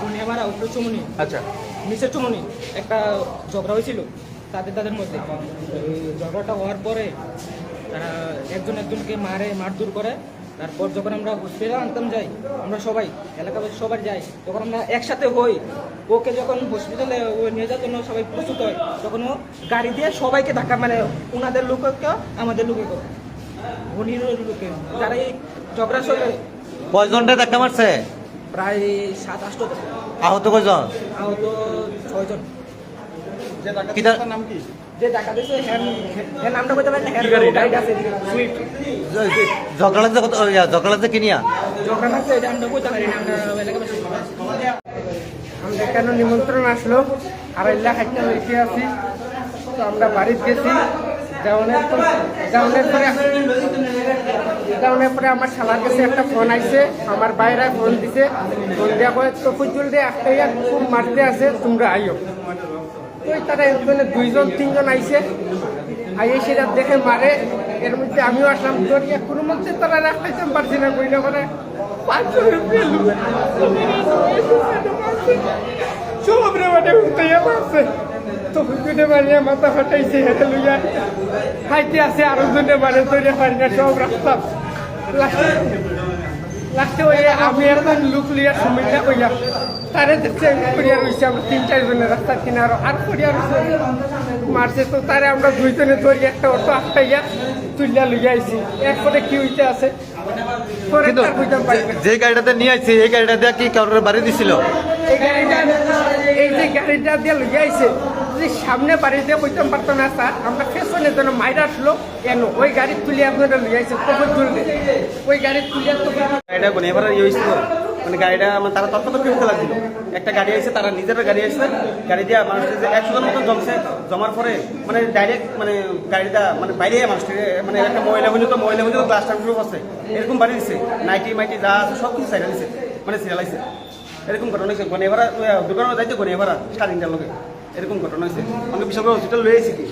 গুনিয়ামারা উপরে চুমুনি আচ্ছা। নিচের চুমুনি একটা ঝগড়া হয়েছিল তাদের তাদের মধ্যে। ঝগড়াটা হওয়ার পরে তারা একজন একজনকে মারে মারধর করে। তারপর যখন আমরা হসপিটালে আনতাম যাই আমরা সবাই এলাকাবাসী সবাই যাই তখন আমরা একসাথে হই। ওকে যখন হসপিটালে ও নিয়ে যাওয়ার জন্য সবাই প্রস্তুত হয় তখন ও গাড়ি দিয়ে সবাইকে ধাক্কা মানে ওনাদের লোককে আমাদের লোকে উনির লোকে যারা এই ঝগড়া চলে কয়জনটা ধাক্কা মারছে? প্রায় সাত আটটা আহত কয়জন? আহত ছয়জন। কি তার যে টাকা দিয়েছে হ্যান হ্যান নামটা বলতে পারেন হ্যান গাড়ি আছে সুইফট ঝগড়াতে কত কিনিয়া যখন এটা আমরা বলতে পারি না আমরা এলাকাবাসী আমাদের কেন নিমন্ত্রণ আসলো? একটা আছি। তো আমরা বাড়িতে গেছি। যাওয়ানোর পর পরে আমার শালার কাছে একটা ফোন আইছে আমার বাইরে ফোন দিছে ফোন দেওয়া পরে তো ফুজুল দিয়ে একটা ইয়া খুব মারতে আছে তোমরা আইও তো তারা এখানে দুইজন তিনজন আইছে আইয়ে সেটা দেখে মারে এর মধ্যে আমিও আসলাম দরিয়া কোনো মধ্যে তারা রাখাইতে পারছি না কইনা করে মানে উঠতে আছে তো হুজুরে মারিয়া মাথা ফাটাইছে হেঁটে লইয়া খাইতে আছে আরও জনে মানে তৈরি পারি না সব রাস্তা। লাস্টে লাস্টে ওই আমি একজন লুক লিয়া সময়টা কইয়া তারে দেখছে করিয়া রয়েছে আমরা তিন চার জনের রাস্তার কিনার আর করিয়া রয়েছে মারছে। তো তারে আমরা দুইজনে ধরি একটা অটো আটটাইয়া তুলিয়া লইয়া আইছি। এরপরে কি হইতে আছে। যে গাড়িটাতে নিয়ে আইছে এই গাড়িটাতে কি কারোর বাড়ি দিছিল? এই গাড়িটা এই যে গাড়িটা দিয়ে লইয়া আইছে যদি সামনে বাড়ি দিয়ে কইতাম পারতো না, স্যার। আমরা পেছনে যেন মাইরা আসলো। কেন? ওই গাড়ি তুলে আপনারা আইছে কখন তুলবে ওই গাড়ি তুলে গাড়িটা কোনে এবার ইয়ে মানে গাড়িটা মানে তারা তৎপর ফেলতে লাগছিল একটা গাড়ি আছে তারা নিজের গাড়ি আছে গাড়ি দিয়ে মানুষের যে একশো মতো জমছে, জমার পরে মানে ডাইরেক্ট মানে গাড়িটা মানে বাইরে মানুষকে মানে একটা মহিলা হইলে তো, মহিলা হইলে তো গ্লাসটা গ্রুপ আছে এরকম বাড়ি দিচ্ছে নাইটি মাইটি যা আছে সব কিছু সাইডা দিচ্ছে মানে সিরিয়ালাইছে এরকম ঘটনা হয়েছে গনে এবার দোকানে যাইতে গনে এবার স্টার্টিংটার লোকে এরকম ঘটনা হয়েছে। আমি বিশাল হসপিটাল রয়েছি এসেছি